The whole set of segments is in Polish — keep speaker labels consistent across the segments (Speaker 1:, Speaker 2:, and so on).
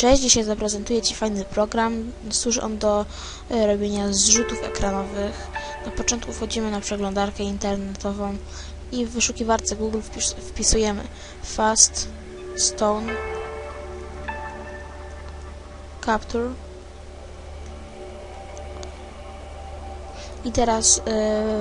Speaker 1: Cześć, dzisiaj zaprezentuję Ci fajny program. Służy on do e, robienia zrzutów ekranowych. Na początku wchodzimy na przeglądarkę internetową i w wyszukiwarce Google wpis wpisujemy Fast Stone Capture I teraz e,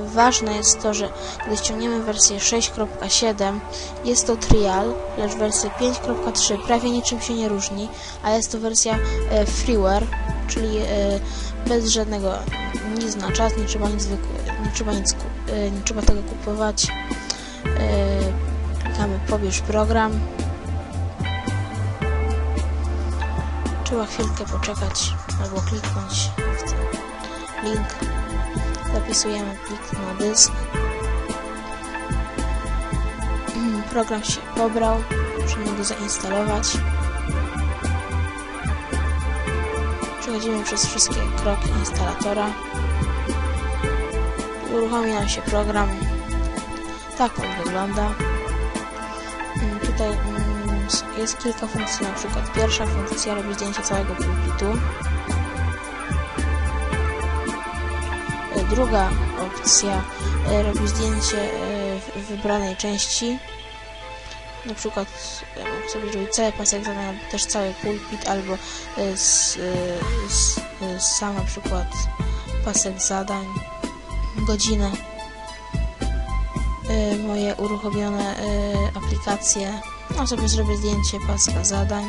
Speaker 1: ważne jest to, że gdy ściągniemy wersję 6.7 jest to trial, lecz wersja 5.3 prawie niczym się nie różni, a jest to wersja e, freeware, czyli e, bez żadnego nic czas, nie trzeba nic, nie trzeba, nic e, nie trzeba tego kupować. E, klikamy pobierz program. Trzeba chwilkę poczekać albo kliknąć w ten link zapisujemy plik na dysk. Mm, Program się pobrał, musimy go zainstalować. Przechodzimy przez wszystkie kroki instalatora. Uruchomi nam się program. Tak on wygląda. Mm, Tutaj mm, jest kilka funkcji, na przykład pierwsza funkcja robi zdjęcie całego pulpitu. Druga opcja e, robi zdjęcie e, wybranej części. Na przykład mógł sobie zrobić cały pasek zadań, albo też cały pulpit, albo z, e, sam na przykład pasek zadań, godzinę. Moje uruchomione aplikacje. No sobie zrobię zdjęcie paska zadań.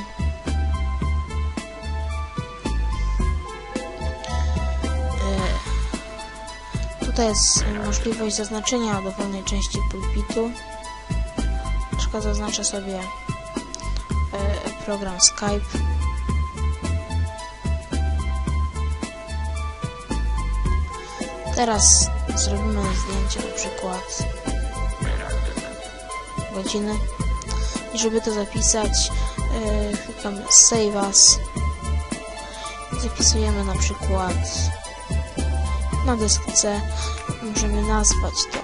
Speaker 1: Tutaj jest możliwość zaznaczenia dowolnej części pulpitu. Na przykład zaznaczę sobie e, program Skype. Teraz zrobimy zdjęcie na przykład godziny. I żeby to zapisać, e, klikamy Save As. Zapisujemy na przykład na dyskce możemy nazwać to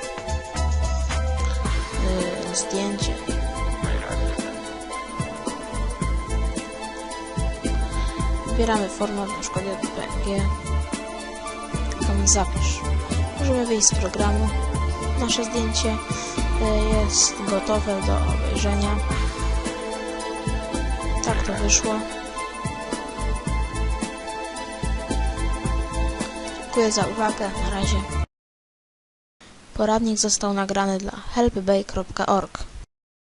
Speaker 1: yy, zdjęcie. Wybieramy format na przykład JPG. Klikamy zapisz. Możemy wyjść z programu. Nasze zdjęcie yy, jest gotowe do obejrzenia. Tak to wyszło. Dziękuję za uwagę. Na razie. Poradnik został nagrany dla helpbay.org.